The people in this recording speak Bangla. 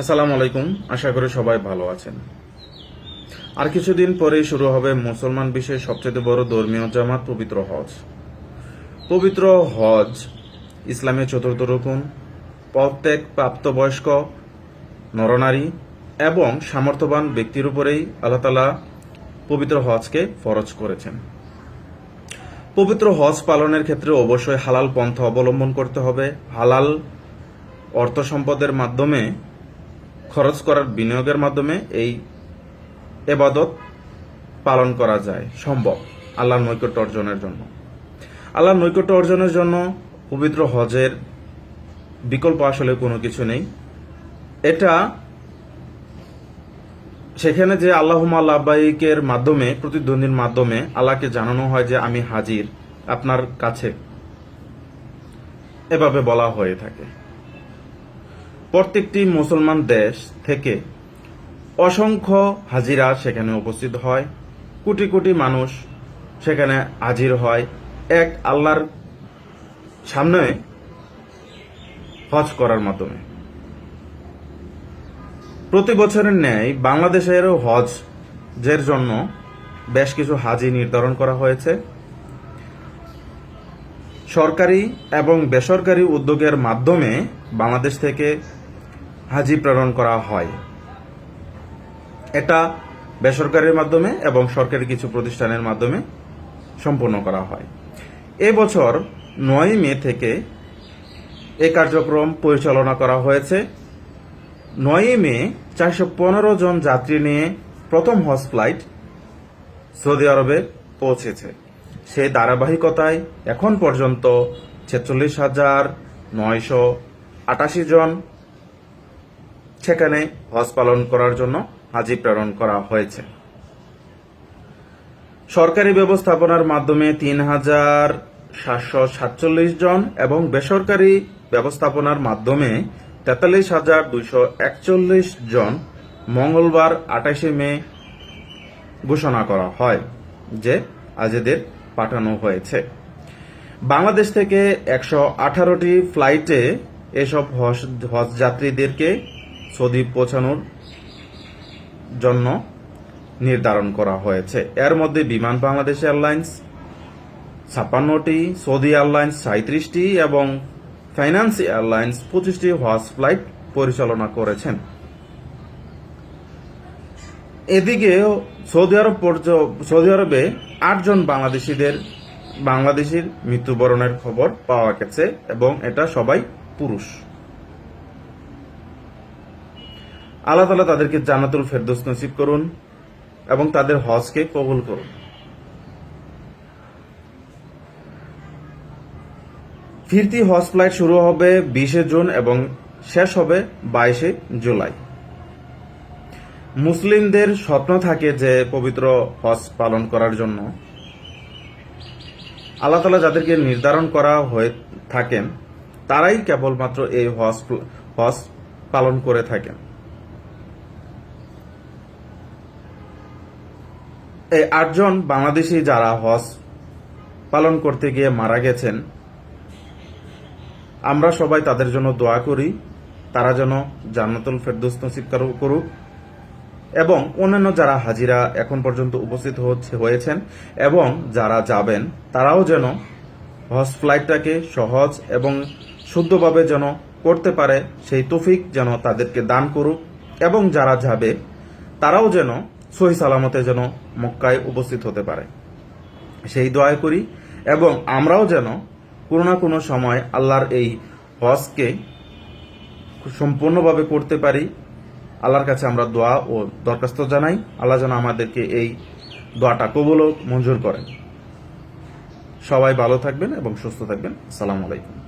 আসসালামু আলাইকুম, আশা করি সবাই ভালো আছেন। আর কিছুদিন পরেই শুরু হবে মুসলমান বিশ্বের সবচেয়ে বড় ধর্মীয় জামাত পবিত্র হজ। পবিত্র হজ ইসলামের চতুর্থ রকম প্রত্যেক প্রাপ্তবয়স্ক, নরনারী এবং সামর্থ্যবান ব্যক্তির উপরেই আল্লাহ তালা পবিত্র হজকে ফরজ করেছেন। পবিত্র হজ পালনের ক্ষেত্রে অবশ্যই হালাল পন্থা অবলম্বন করতে হবে। হালাল অর্থ সম্পদের মাধ্যমে খরচ করার বিনিয়োগের মাধ্যমে এই এবাদত পালন করা যায়, সম্ভব, আল্লাহর নৈকট্য অর্জনের জন্য। আল্লাহর নৈকট্য অর্জনের জন্য পবিত্র হজের বিকল্প আসলে কোনো কিছু নেই। এটা সেখানে যে আল্লাহুমা আল্লাহবাইকের মাধ্যমে, প্রতিদ্বন্দ্বীর মাধ্যমে আল্লাহকে জানানো হয় যে আমি হাজির, আপনার কাছে এভাবে বলা হয়ে থাকে। প্রত্যেকটি মুসলমান দেশ থেকে অসংখ্য হাজিরা সেখানে উপস্থিত হয়। কোটি কোটি মানুষ সেখানে হাজির হয়। এক আল্লাহর সামনে হজ করার মাধ্যমে। প্রতি বছরের ন্যায় বাংলাদেশের হজ যের জন্য বেশ কিছু হাজি নির্ধারণ করা হয়েছে। সরকারি এবং বেসরকারি উদ্যোগের মাধ্যমে বাংলাদেশ থেকে হাজি প্রেরণ করা হয়। এটা বেসরকারির মাধ্যমে এবং সরকারি কিছু প্রতিষ্ঠানের মাধ্যমে সম্পন্ন করা হয়। এবছর নয় মে থেকে এ কার্যক্রম পরিচালনা করা হয়েছে। নয় মে চারশো পনেরো জন যাত্রী নিয়ে প্রথম হজ ফ্লাইট সৌদি আরবে পৌঁছেছে। সেই ধারাবাহিকতায় এখন পর্যন্ত ছেচল্লিশ হাজার নয়শো আটাশি জন সেখানে হজ পালন করার জন্য হাজি প্রেরণ করা হয়েছে। সরকারি ব্যবস্থাপনার মাধ্যমে তিন হাজার সাতশো সাতচল্লিশ জন এবং বেসরকারি ব্যবস্থাপনার মাধ্যমে তেতাল্লিশ হাজার দুইশো একচল্লিশ জন মঙ্গলবার আঠাশে মে ঘোষণা করা হয় যে আজেদের পাঠানো হয়েছে। বাংলাদেশ থেকে একশো আঠারোটি ফ্লাইটে এসব হজ হজ যাত্রীদেরকে সৌদি পৌঁছানোর জন্য নির্ধারণ করা হয়েছে। এর মধ্যে বিমান বাংলাদেশ এয়ারলাইন্স ছাপ্পান্নটি, সৌদি এয়ারলাইন্স সাঁত্রিশটি এবং ফাইন্যান্স এয়ারলাইন্স পঁচিশটি হজ ফ্লাইট পরিচালনা করেছেন। এদিকে সৌদি আরব সৌদি আরবে আটজন বাংলাদেশিদের, বাংলাদেশির মৃত্যুবরণের খবর পাওয়া গেছে এবং এটা সবাই পুরুষ। আল্লাহ তালা তাদেরকে জান্নাতুল ফেরদৌস নসিব করুন এবং তাদের হজকে কবুল করুন। ফিরতি হজ ফ্লাইট শুরু হবে বিশে জুন এবং শেষ হবে বাইশে জুলাই। মুসলিমদের স্বপ্ন থাকে যে পবিত্র হজ পালন করার জন্য। আল্লাহ তালা যাদেরকে নির্ধারণ করা হয়ে থাকেন, তারাই কেবলমাত্র এই হজ হজ পালন করে থাকেন। এই আটজন বাংলাদেশি যারা হজ পালন করতে গিয়ে মারা গেছেন, আমরা সবাই তাদের জন্য দোয়া করি, তারা যেন জান্নাতুল ফেরদৌস নসিব করুক। এবং অন্যান্য যারা হাজিরা এখন পর্যন্ত উপস্থিত হচ্ছে, হয়েছেন এবং যারা যাবেন, তারাও যেন হজ ফ্লাইটটাকে সহজ এবং শুদ্ধভাবে যেন করতে পারে, সেই তৌফিক যেন তাদেরকে দান করুক। এবং যারা যাবে, তারাও যেন সহি সালামতে যেন মক্কায় উপস্থিত হতে পারে। সেই দোয়া করি এবং আমরাও যেন কোনো না কোনো সময় আল্লাহর এই হজকে সম্পূর্ণভাবে করতে পারি। আল্লাহর কাছে আমরা দোয়া ও দরখাস্ত জানাই। আল্লাহ যেন আমাদেরকে এই দোয়াটা কবুল মঞ্জুর করেন। সবাই ভালো থাকবেন এবং সুস্থ থাকবেন। সালাম আলাইকুম।